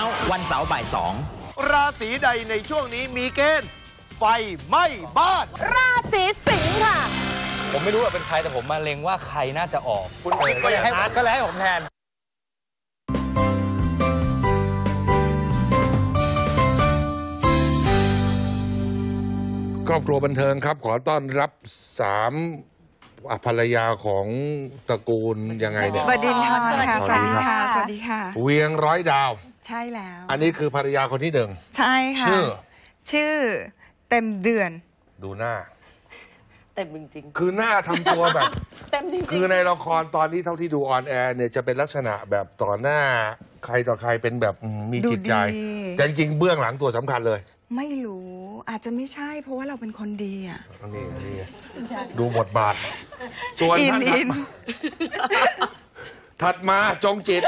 Out วันเสาร์บ่ายสองราศีใดในช่วงนี้มีเกณฑ์ไฟไหม้บ้าน ราศีสิงค์ค่ะ ผมไม่รู้ว่าเป็นใครแต่ผมมาเล็งว่าใครน่าจะออกคุณคิดว่าอย่างนั้นก็เลยให้ผมแทนครอบครัวบันเทิงครับ ขอต้อนรับสามอะ ภรรยาของตระกูลยังไงเนี่ย บดินทร์สวัสดีค่ะสวัสดีครับสวัสดีค่ะ เวียงร้อยดาว ใช่แล้ว อันนี้คือภรรยาคนที่หนึ่งใช่ค่ะ ชื่อ ชื่อเต็มเดือน ดูหน้า เต็มจริงคือหน้าทำตัวแบบๆเต็มจริงคือในละครตอนนี้เท่าที่ดูออนแอร์เนี่ยจะเป็นลักษณะแบบต่อหน้า ใครต่อใครเป็นแบบอืมมีดูจิตใจ ดี แต่จริงๆเบื้องหลังตัวสำคัญเลย ไม่รู้อาจจะไม่ใช่ เพราะว่าเราเป็นคนดีอะ นี่นี่ดูบทบาท ส่วนอินท่านอินถัดมาจงจิต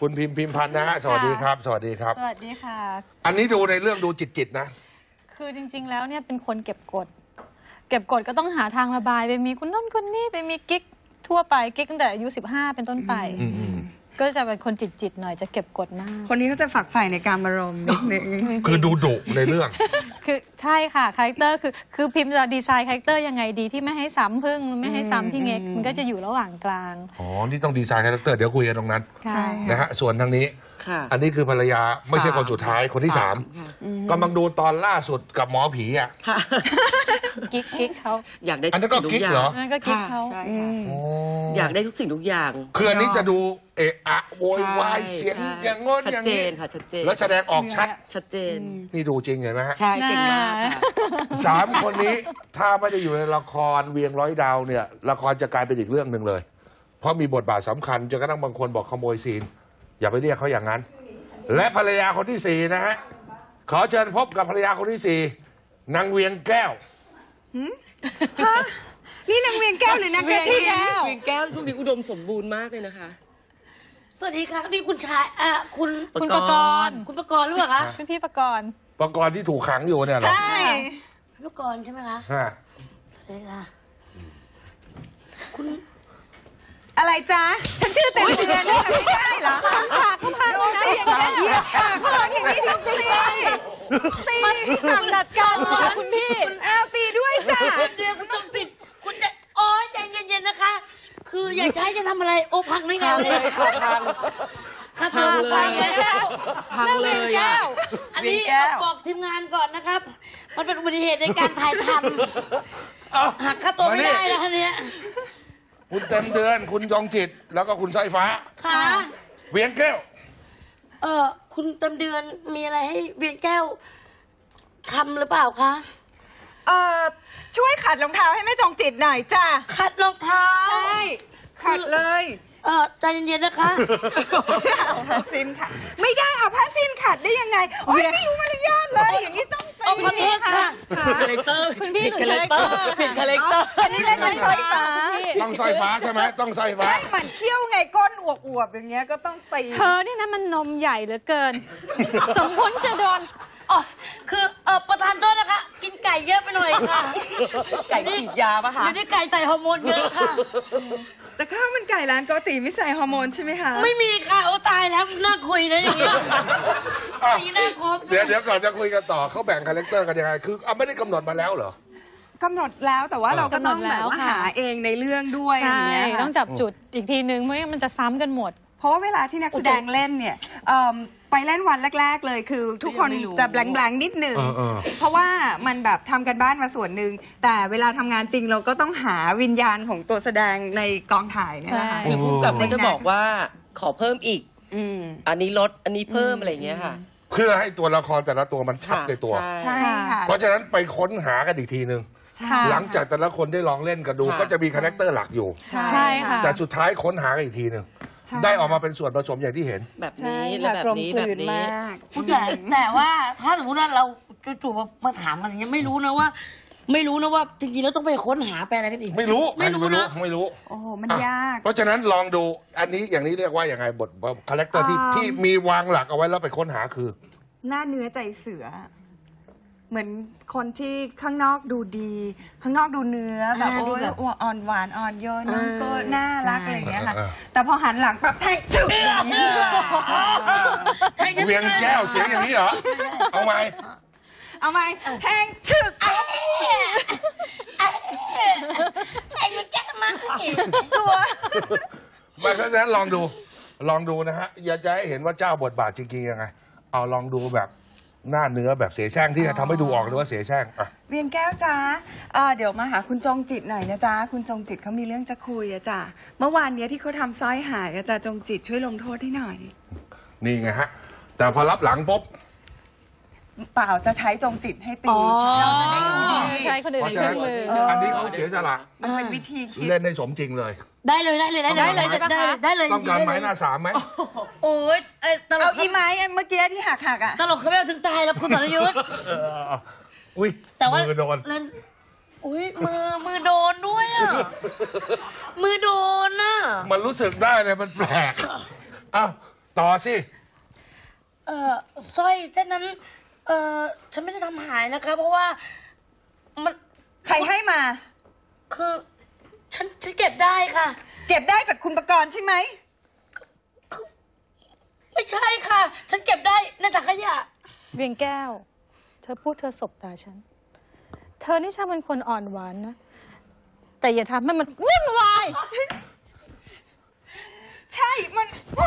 คุณพิมพ์พิมพันธ์นะฮะสวัสดีครับ สวัสดีครับ สวัสดีค่ะ อันนี้ดูในเรื่องดูจิตจิตๆนะ คือจริง ๆ แล้วเนี่ยเป็นคนเก็บกด เก็บกดก็ต้องหาทางระบาย ไปมีคนน้นคนนี้ไปมีกิ๊กทั่วไปกิ๊กตั้งแต่อายุ15 เป็นต้นไปอืมอืมก็จะเป็นคนจิตๆหน่อยจะเก็บกดมาก คนนี้เขาจะฝักใฝ่ในการอารมณ์นิดนึง คือดูดุในเรื่อง คือใช่ค่ะคาแรคเตอร์คือคือพิมพ์จะดีไซน์คาแรคเตอร์ยังไงดีที่ไม่ให้ซ้ำพึ่งไม่ให้ซ้ำพี่เง็กมันก็จะอยู่ระหว่างกลาง อ๋อ นี่ต้องดีไซน์คาแรคเตอร์เดี๋ยวคุยกันตรงนั้นค่ะใช่นะค่ะฮะส่วนทางนี้ ค่ะอันนี้คือภรรยาไม่ใช่คนสุดท้ายคนที่สามค่ะกำลังดูตอนล่าสุดกับหมอผีอะ ค่ะ กิ๊กกิ๊กเขาอยากได้อันนั้นก็ทุกิ๊กย่างเหรอ นั่นก็กิ๊กค่ะเขาใช่ค่ะอ๋ออยากได้ทุกสิ่งทุกอย่าง คืออันนี้จะดู เอะอะโวยวายใช่เสียงใช่อย่างงนอย่างชัดเจนี้ นค่ะชัดเจนแล้วแสดงออกชัด ชัดเจน นี่ดูจริงเห็นไหมฮะ ใช่เก่งมากค่ะ สามคนนี้ถ้าไม่ได้อยู่ในละครเวียงร้อยดาวเนี่ย ละครจะกลายเป็นอีกเรื่องหนึ่งเลย เพราะมีบทบาทสำคัญจนกระทั่งบางคนบอกขโมยซีน อย่าไปเรียกเขาอย่างนั้น และภรรยาคนที่สี่นะฮะ ขอเชิญพบกับภรรยาคนที่สี่นางเวียงแก้ว นี่นางเวียงแก้วหรือนางกระทิงวิงแก้วช่วงนี้อุดมสมบูรณ์มากเลยนะคะ สวัสดีค่ะนี่คุณชายเอ่อคุณคุณประกรณ์ คุณประกรณ์หรือเปล่าคะเป็นพี่ประกรณ์ประกรณ์ที่ถูกขังอยู่เนี่ยเหรอใช่คุณประกรณ์ใช่ไหมคะฮะสวัสดีค่ะอะไรจ๊ะ ฉันชื่อเต็มเดือนนี่ไม่ได้เหรอค่ะเขาพาดูนะอย่างนี้เหยียบค่ะเขาบอกอย่างนี้ต้องตีตีสั่งดัดการเลยคุณพี่อ้าวตีด้วยจ้ะเดี๋ยวคุณต้องติดคุณจะโอ้ยใจเย็นๆนะคะ คืออยากจะให้จะทำอะไรโอ้พังได้ไงเลยพังค่ะพังเลยพังแล้วพังเลยอะอันนี้เวียงแก้วบอกทีมงานก่อนนะครับ มันเป็นอุบัติเหตุในการถ่ายทเอ้าำหักค่าตัวไม่ได้นะคะเนี่ยคุณเต็มเดือนคุณจองจิต แล้วก็คุณสร้อยฟ้า ค่ะเวียงแก้ว เออคุณเต็มเดือนมีอะไรให้เวียนแก้วทำหรือเปล่าคะ เอ่อช่วยขัดรองเท้าให้แม่จงจิตหน่อยจ้ะขัดรองเท้าใช่ขัดเลย เออใจเย็นๆนะคะ เอาผ้าสิ้นค่ะ ไม่ได้เอาผ้าสิ้นขัดได้ยังไงโอ๊ยไม่รู้มารยาทเลย อย่างนี้ต้องไปเอาขอโทษค่ะผิดคาแรคเตอร์คุณพี่ผิดคาแรคเตอร์ผิดคาแรคเตอร์อันนี้เล่นเป็นสร้อยฟ้าต้องสร้อยฟ้าใช่ไหมต้องสร้อยฟ้าใช่หมันเขี้ยวไงก้นอวบๆอย่างเงี้ยก็ต้องตีเธอนี่นะมันนมใหญ่เหลือเกิน สมควรจะโดน อ๋อคือเออประธานโทษนะคะ กินไก่เยอะไปหน่อยค่ะไก่ฉีดยาปะคะเดี๋ยวนี้ไก่ใส่ฮอร์โมนเยอะค่ะ แต่ข้าวมันไก่ร้านโกติไม่ใส่ฮอร์โมนใช่ไหมคะไม่มีค่ะโอ้ตายแล้วน่าคุยนะอย่างเงี้ยสีหน้าครบเดี๋ยวเดี๋ยวก่อนจะคุยกันต่อเขาแบ่งคาแรคเตอร์กันยังไงคือเอาไม่ได้กำหนดมาแล้วเหรอ กำหนดแล้วแต่ว่าเราก็ต้องกำหนดแล้แบบวว่าค่ะหาเองในเรื่องด้วยอใช่ ย่างเงี้ยค่ะ ต้องจับจุดอีกทีนึงไม่งั้นมันจะซ้ำกันหมด เพราะว่าเวลาที่นักแสดงเล่นเนี่ยเอิ่ม ไปเล่นวันแรก ๆ เลยคือ ทุกคนไม่รู้จะแบงๆนิดหนึ่งเออเออ เพราะว่ามันแบบทำกันบ้านมาส่วนหนึ่งแต่เวลาทำงานจริงเราก็ต้องหาวิญญาณของตัวแสดงในกองถ่ายเนี่ยนะคะ ใช่ คือผู้กำกับก็จะบอกว่าขอเพิ่มอีก อืม อันนี้ลดอันนี้เพิ่มอะไรอย่างเงี้ยค่ะเพื่อให้ตัวละครแต่ละตัวมันชัดในตัวใช่ค่ะ เพราะฉะนั้นไปค้นหากันอีกทีหนึ่งค่ะหลังจากแต่ละคนได้ลองเล่นกันดู ค่ะ ก็จะมีคาแรคเตอร์หลักอยู่ ใช่ค่ะ แต่สุดท้ายค้นหากันอีกทีหนึ่ง ใช่ ได้ออกมาเป็นส่วนผสมอย่างที่เห็น แบบใช่นี้และค่ะแบบกลมนี้กแบลืบนนี้ มากแต่แต่ว่าถ้าสมมติว่าเราจู่ๆมามาถามกันอย่างเงี้ยไม่รู้นะว่า ไม่รู้นะว่าจริงๆแล้วต้องไปค้นหาไปอะไรกันอีก ไม่รู้ไม่รู้ใคจะนะ ไม่รู้โอ้โห มันยาก เพราะฉะนั้นลองดูอันนี้อย่างนี้เรียกว่าอย่างไงบทคาแรคเตอร์ที่อ่า ที่มีวางหลักเอาไว้แล้วไปค้นหาคือ หน้าเนื้อใจเสือ เหมือนคนที่ข้างนอกดูดี ข้างนอกดูเนื้อแบบอ่าดูโอ้ยแบบอ่อนหวานอ่อนโยนน้องก็อ่าน่ารักใช่อะไรอย่างเงี้ยค่ะเออ แต่พอหันหลังปั๊บแทงจุ๊บอย่างเงี้ยเวียงแก้วเสียงอย่างนี้เหรอ เอาไหมเอาไหมแทงจึกไอ้มันแจ๊กมาตัวมาเพราะฉะนั้นลองดู ลองดูนะฮะ อย่าจะให้เห็นว่าเจ้าบทบาทจริงๆยังไง เอาลองดูแบบ หน้าเนื้อแบบเสียแช่งที่จะทำให้ดูออกเลยว่าเสียแช่งอะ เวียนแก้วจ้าเอ่อเดี๋ยวมาหาคุณจงจิตหน่อยนะจ๊ะ คุณจงจิตเขามีเรื่องจะคุยอะจ้ะเมื่อวานเนี้ยที่เขาทำสร้อยหายอะจ้ะจงจิตช่วยลงโทษให้หน่อย นี่ไงฮะ แต่พอรับหลังปุ๊บ เปล่าจะใช้จงจิตให้ตีอ๋อ เราจะได้ดูดี ใช้คนอื่นเพราะเป็นฉะเครื่นั้อนงมือ อันนี้เขาเสียสละมันเป็นวิธีคิด เล่นได้สมจริงเลย ได้เลยได้เลยได้เลยได้เลยใช่ปะคะ ได้เลยต้องการไม้หน้าสามไหม โอ้ยไอ้ตลเอากอีไม้อันเมื่อกี้ที่หักหักๆอะตลกเขาไม่เอาถึงตายแล้วคุณสรยุทธ์ เอออุ้ยแต่ว่ามือโดน แล้วอุ้ยมือมือโดนด้วยอะ มือโดนอะ มันรู้สึกได้เลยมันแปลกอ้าวต่อสิเออสร้อยเส้นนั้น เออฉันไม่ได้ทำหายนะคะ เพราะว่า มันใครให้มา คือ ฉันฉันเก็บได้ค่ะ เก็บได้จากคุณประกรณ์ใช่ไหมไม่ใช่ค่ะ ฉันเก็บได้ในถังขยะ เวียงแก้ว เธอพูดเธอสบตาฉัน เธอนี่ช่างเป็นคนอ่อนหวานนะ แต่อย่าทำให้มันวุ่นวาย ใช่มันโอ้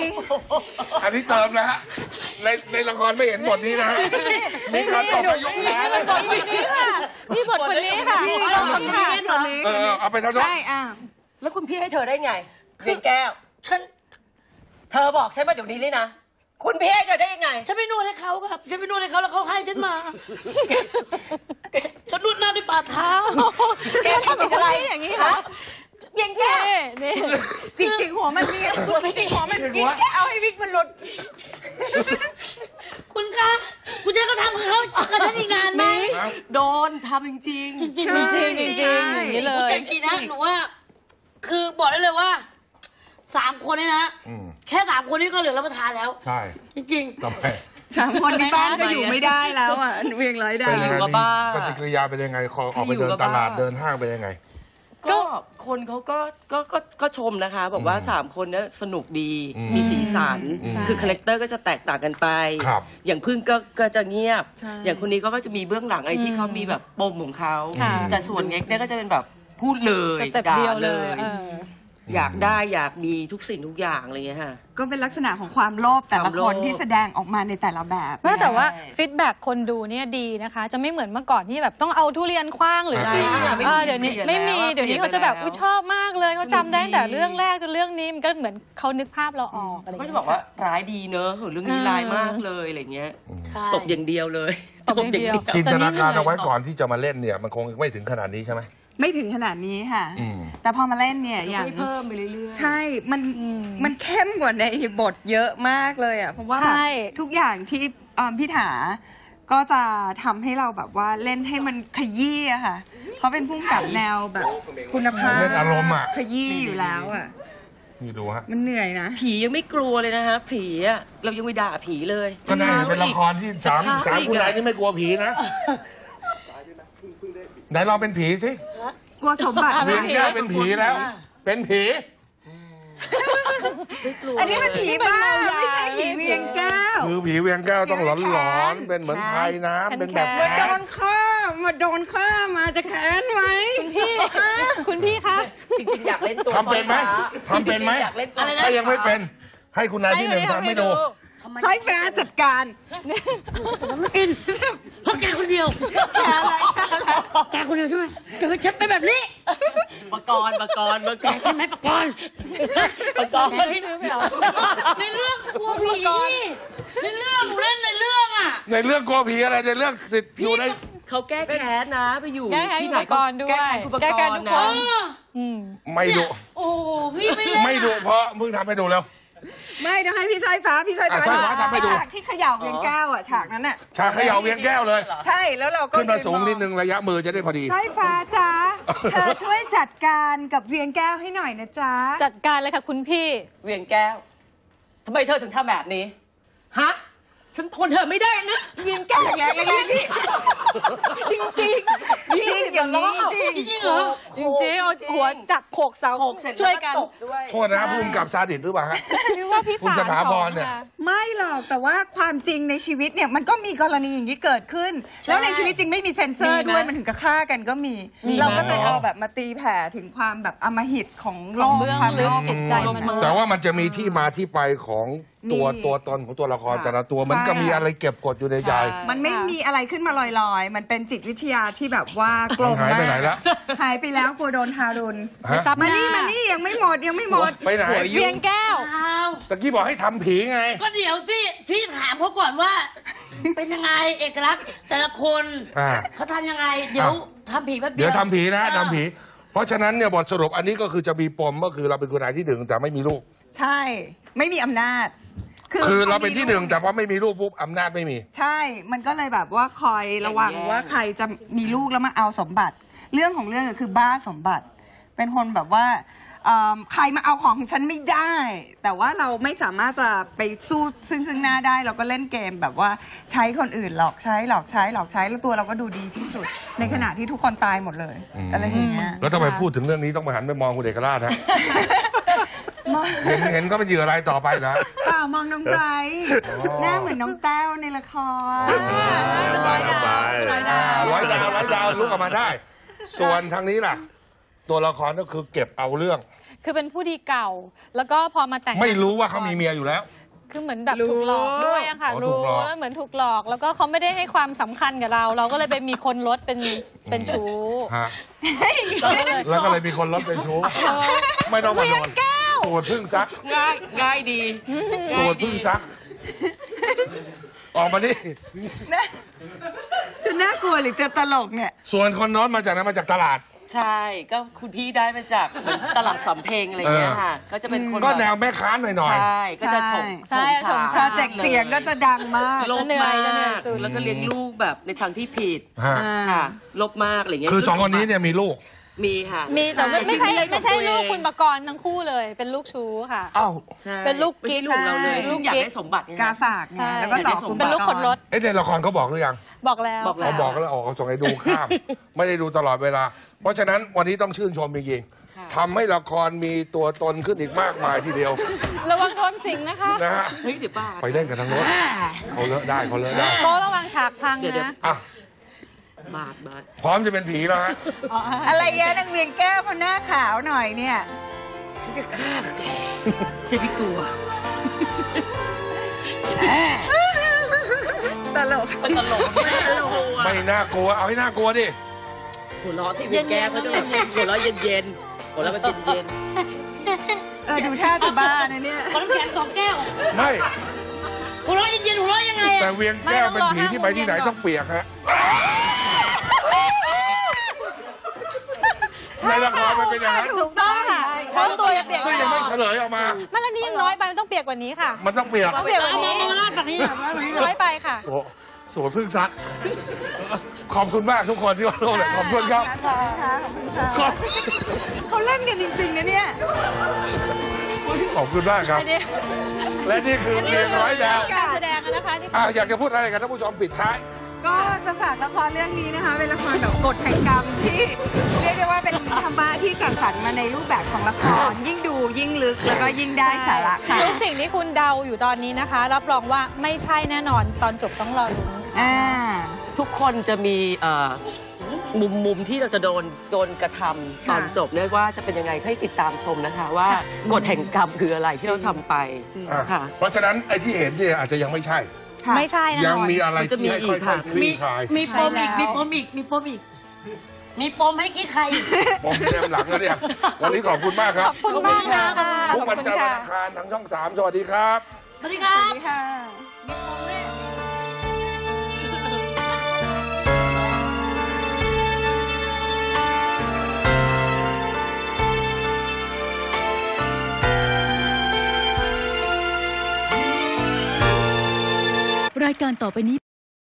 ยอันนี้เติมนะฮะ ในในละครไม่เห็นบทนี้นะฮะ มีการตบไปยกแขนเลยบทคนนี้ค่ะนี่บทคนนี้ค่ะนี่เราทำค่ะคนนี้เออเอาไปทำโทษใช่อะแล้วคุณพี่ให้เธอได้ไงเวียนแก้ว ฉัน เธอบอกฉันมาเดี๋ยวนี้เลยนะ คุณพี่ให้เธอได้ยังไง ฉันไปนวดให้เขาครับ ฉันไปนวดให้เขาแล้วเขาให้ฉันมา ฉันนวดหน้าด้วยฝ่าเท้า แกทำอะไรอย่างนี้ เหรอเวียนแก้วนี่จริงๆหัวมันเนียนจริงๆหัวมันกิ๊กเอาให้วิกมันหลุด คุณคะคุณจะให้เขาทำกับเขากับฉันอีกนานไหมโดนทำจริงจริงๆจริงๆจริงๆจริงๆอย่างนี้เลยแต่จริงๆนะหนูว่า คือบอกได้เลยว่าสามคนนี่นะอืมแค่สามคนนี้ก็เหลือรับประทานแล้ว ใช่ จริงต่อไปสามคนที่บ้านก็อยู่ไม่ได้แล้วอะเวียงร้อยดาเป็นวยังไงอยู่กับมีบ้าปฏิกิริยาเป็นยังไงขอออกไปอยู่เดินกับตลาดบ้าเดินห้างเป็นยังไงๆ ก็คนเขาก็ก็ก็ก็ชมนะคะ บอกว่าอืมสามคนเนี้สนุกดีอืมมีสีสันอืมคือคาแรคเตอร์ก็จะแตกต่างกันไป ครับอย่างพึ่งก็ก็จะเงียบ ใช่อย่างคนนี้ก็ก็จะมีเบื้องหลังอะไรที่เขามีแบบปมของเขาค่ะ แต่ส่วนเน็กเนี่ยก็จะเป็นแบบพูดเลยสเต็ปด่าเดียวเลเลยยเออ อยากได้อยากมีทุกสิ่งทุกอย่างอะไรเงี้ยค่ะ ก็เป็นลักษณะของความโลภแต่คละวามโลคภนที่แสดงออกมาในแต่ละแบบไม่แต่ว่าใช่ฟีดแบ็กคนดูเนี่ยดีนะคะ จะไม่เหมือนเมื่อก่อนที่แบบต้องเอาทุเรียนคว้างหรืออะไรอ่าเออเดี๋ยวนี้เปลี่ไม่ยนแล้วมีอะเดี๋ยวนี้เปลี่ยนเขาจะแบบไปแล้วอุ๊ยชอบมากเลยเขาจำได้สนุกดีตั้งแต่เรื่องแรกจนเรื่องนี้มันก็เหมือนเขานึกภาพเราออกอะไรก็เงี้ย จะบอกว่าร้ายดีเนอะเรื่องนี้เออร้ายมากเลยอะไรเงี้ยๆใช่ ตบอย่างเดียวเลย ตบอย่างเดียว จินตนาการเอาไว้ก่อนที่จะมาเล่นเนี่ย มันคงไม่ถึงขนาดนี้ใช่ไหม ไม่ถึงขนาดนี้ค่ะ อืม แต่พอมาเล่นเนี่ยอย่างให้เพิ่มไปเรื่อยๆ ใช่ มัน อืมมันเข้มกว่าในบทเยอะมากเลยอะ เพราะว่าใช่แบบทุกอย่างที่อ่าพี่ถา ก็จะทำให้เราแบบว่าเล่นให้มันขยี้อะค่ะ เขาเป็นผู้กำกับแนวแบบคุณภาพเล่นอารมณ์อะ ขยี้อยู่แล้วอะ นี่ดูฮะ มันเหนื่อยนะ ผียังไม่กลัวเลยนะคะผีอะเรายังไปด่าผีเลยก็น่าจะเป็นละครที่สามจะฆ่สามอีกคุณอะนายนี่ไม่กลัวผีนะ ไหนเราเป็นผีสิกลัวสมบัติเวียงแก้วเป็นผีแล้ว เป็นผีอันนี้มันผีบ้าไม่ใช่ผีเวียงแก้ว คือผีเวียงแก้วต้องหลอนหลอนๆเป็นเหมือนพายน้ำเป็นแบบมาแคโดทนฆ่ามาโดนฆ่ามาจะแค้นไหมพี่คุณพี่คะ จริงๆ อยากเล่นตัวทำเป็นไหมฟ้าทำเป็นไหมอยากเล่นตัวถ้ายังไม่เป็น ให้คุณนายที่หนึ่งทำให้ดูสร้อยฟ้าจัดการอินเพราะแกคนเดียวแค่อะไรแค่อะไรแก คนเดียวใช่ไหมจะไปฉันเป็นแบบนี้ปกรณ์ปกรณ์ปกแกรณ์ใช่ไหมปะกรณ์ปกรณ์ในเรื่องกลัวผีในเรื่องหนูเล่นในเรื่องอะ ในเรื่องกลัวผีอะไรในเรื่องติดอยู่ในเขาแก้แค้นนะไปอยู่แก้แค้นที่ไหนอุปกรณ์ด้วยแก้แค้นอุปแก้กแค้นรทุณ์กนะคเอนออืมไม่ดุโอ้โหพี่ไม่เล่นไม่ดุเพราะมึงทำให้ดูแล้ว ไม่ต้องให้พี่สร้อยฟ้าพี่สร้อยฟ้าอะสร้อยฟ้าทำให้ดู ฉากที่เขย่าเวียงแก้วอะฉากนั้นอะ ชาเขย่าเวียงแก้วเลย ใช่แล้วเราก็ขึ้นมาสูงนิดนึงระยะมือจะได้พอดี สร้อยฟ้าจ้าเธอช่วยจัดการกับเวียงแก้วให้หน่อยนะจ๊ะจัดการเลยค่ะคุณพี่ เวียงแก้ว ทำไมเธอถึงทำแบบนี้ ฮะ ฉันทนเธอไม่ได้นะยิงแก้แรงแรงๆพี่จริงจริงๆยี่สิบอย่างนี้จริงจริงเหรอจริงๆเอาหัวจับโขกเสาโขกเสร็จช่วยกันแล้ตบด้วยโทษนะครับภูมิกับซาดิสหรือเปล่าฮะพี่ว่าพี่คุณสารสถาพรของเนี่ยค่ะไม่หรอกแต่ว่าความจริงในชีวิตเนี่ยมันก็มีกรณีอย่างนี้เกิดขึ้น แล้วในชีวิตจริงไม่มีเซ็นเซอร์ด้วยมันถึงกับฆ่ากันก็มี เราก็เลยเอาแบบมาตีแผ่ถึงความแบบอำมหิตของโลของกเบื้องความลึโลกกจิตใจมันษย์แต่ว่ามันจะมีที่มาที่ไปของตัวมี ตัวตนของตัวละครค่ะ แต่ละตัวมันก็ใช่มีอะไรเก็บกดอยู่ในใจ ใช่ มันไม่มีอะไรขึ้นมาลอยๆ มันเป็นจิตวิทยาที่แบบว่ากลมหายไปมากไหนละ หายไปแล้วกลัวโดนทารุณฮะซับหมาน้านี่มานี่ยังไม่หมดยังไม่หมด ไปไหนเวียงแก้ว อ้าว ตะกี้บอกให้ทำผีไง ก็เดี๋ยวที่พี่ถามเขาก่อนว่า เป็นยังไงเอกลักษณ์แต่ละคนอ่า เขาทำยังไง เดี๋ยวทำผีแป๊บเดีเดี๋ยยววทำผีนะเออ ทำผี เพราะฉะนั้นเนี่ยบทสรุปอันนี้ก็คือจะมีปมก็คือเราเป็นคุณนายที่หนึ่งแต่ไม่มีลูก ใช่ ไม่มีอำนาจ คือเราเป็นที่หนึ่งพอมีแต่ลูกพอไม่มีลูกปุ๊บอำนาจไม่มี ใช่ มันก็เลยแบบว่าคอยระวังแย่งว่าใครจะมีลูกแล้วมาเอาสมบัติ เรื่องของเรื่องก็คือบ้าสมบัติ เป็นคนแบบว่าเอิ่มใครมาเอาของของฉันไม่ได้ แต่ว่าเราไม่สามารถจะไปสู้ซึ่งซึ่งหน้าได้ เราก็เล่นเกมแบบว่าใช้คนอื่นหลอกใช้หลอกใช้หลอกใช้แล้วตัวเราก็ดูดีที่สุด ในขณะที่ทุกคนตายหมดเลยอืมอะไรอย่างเงี้ย แล้วทำไมพูดถึงเรื่องนี้ต้องมาหันไปมองคุณเอกราชฮะ เห็นเห็นก็เป็นเหยื่ออะไรายต่อไปนะ เปล่ามองน้องไบรท์หน้าเหมือนน้องแต้วในละครเป็นร้อยดาวร้อยดาว ร้อยดาวร้อยดาวลุกออกมาได้ ส่วนทางนี้ล่ะ ตัวละครก็คือเก็บเอาเรื่อง คือเป็นผู้ดีเก่า แล้วก็พอมาแต่งงนไม่รู้ว่าเขามีเมียอยู่แล้ว คือเหมือนแบบรู้ถูกหลอกด้วยอะค่ะอ๋อถูรู้กหลอก แล้วเหมือนถูกหลอก แล้วก็เขาไม่ได้ให้ความสำคัญกับเรา เราก็เลยไปมีคนลดเป็นเป็นชู้ฮะเราก็เลยแล้วก็เลยมีคนลดเป็นชู้ไม่ต้องมาโดน สูตรพึ่งซัก ง่ายง่ายดีสูตรพึ่งซัก ออกมาดิจะน่ากลัวหรือจะตลกเนี่ย ส่วนคนโน้นมาจากไหนมาจากตลาด ใช่ก็คุณพี่ได้มาจากเหมือนตลาดสำเพ็งอะไรอย่างเงี้ยค่ะ ก็จะเป็นคนก็บบแนวแม่ค้าหน่อยใช่ก็จะฉกใช่ฉงใช่โปรเจกต์เสียงก็จะดังมาก ลบจะเหนื่อมายจะเหนื่อยกสุดแล้วก็เลี้ยงลูกแบบในทางที่ผิดๆฮะค่ะลบมากอะไรเงี้ย คือสองคนนี้เนี่ยมีลูก มีค่ะ มีแต่ไม่ไม่ใช่สิ่งที่ไม่ใช่ของตัวลูกเองคุณประกรณ์ทั้งคู่เลย เป็นลูกชู้ค่ะ อ้าวใช่เป็นลูกไม่ใช่กิ๊กลูกเราเลยใช่ซึ่งอยากลูกกิ๊กได้สมบัติไง กาคะฝากไงใช่แล้วก็หลอกคุณเป็นลูกคนรถเอ๊ะในละครเขาบอกหรือยังบอกแล้ว บอกแล้เขาว บอกแล้วออกส่งให้ดูข้าม ไม่ได้ดูตลอดเวลา เพราะฉะนั้นวันนี้ต้องชื่นชมจริงค่ะๆทำให้ละครมีตัวตนขึ้นอีกมากมายทีเดียวระวังโดนสิงนะคะนะฮะเฮ้ยเดี๋ยวบ้า ไปเล่นกันทางโน้นเขาเลอะได้เขาเลอะได้โต๊ะระวังฉากพังเดี๋ยวเดี๋ยวนะ อะ บาดบาดพร้อมจะเป็นผีแล้วฮะอ๋ออะไรเงี้ยนางเวียงแก้วเขาหน้าขาวหน่อยเนี่ยฉันจะฆ่าแกเซบิกลัวตลกมันตลกไม่ตลกไม่น่ากลัว เอาให้น่ากลัวดิหัวเราะที่เวียนแก้เขาจะแบบหัวเราะเย็นๆหัวเราะมันเย็นเออดูท่าจะบ้านะเนี่ยขอน้ำแข็งสองแก้ว ไม่หัวเราะเย็นๆหัวเราะยังไงแต่อะเวียงแก้วเป็นผีที่ไปที่ไหนต้องเปียกฮะ ในละครมันเป็นอย่างนั้นถูกต้องค่ะเพราะตัวจะเปียกซึ่งยังไม่เฉลยออกมาไม่แล้วนี่ยังน้อยไปมันต้องเปียกกว่านี้ค่ะ มันต้องเปียกต้องเปียกกว่าเอามานี้มาลาดฝั่งนี้หน่อยมาลาดฝั่งนี้หน่น้ออยยไปค่ะโอ้สวนพึ่งซัก ขอบคุณมากทุกคนที่มาร่วมเลยขอบคุณครับขอบเขาเล่นกันจริงๆนะเนี่ยขอบคุณมากครับอันนี้และนี่คือเรียนร้อยดาวการแสดงอะนะคะที่อะอยากจะพูดอะไรกับท่านผู้ชมปิดท้าย ก็จะฝากละครเรื่องนี้นะคะ เป็นละครแบบกฎแห่งกรรมที่เรียกได้ว่าเป็นธรรมะที่จัดสรรมาในรูปแบบของละคร ยิ่งดูยิ่งลึกแล้วก็ยิ่งได้สาระค่ะ ทุกสิ่งที่คุณเดาอยู่ตอนนี้นะคะ รับรองว่าไม่ใช่แน่นอนตอนจบต้องรอลุ้นอ่าๆทุกคนจะมีเอ่อมุมมุมที่เราจะโดนโดนกระทำตอนค่ะจบเนี่ยว่าจะเป็นยังไงให้ติดตามชมนะคะ ว่ากฎแห่งกรรมคืออะไรที่เราทำไปจริงอะค่ะเพราะฉะนั้นไอ้ที่เห็นเนี่ยอาจจะยังไม่ใช่ ค่ะ ไม่ใช่แน่นอน ยังมีอะไรที่ให้ค่อยๆคลี่มีคลายมีปมอีก มีปมอีก มีปมอีก มีปมให้กี้ใครอีก ผมเตรียมหลังแล้วเนี่ย วันนี้ขอบคุณมากครับ ขอบคุณมากค่ะทุกวันจันทร์วันอังคารทางช่อง 3 สวัสดีครับ สวัสดีครับค่ะ รายการต่อไปนี้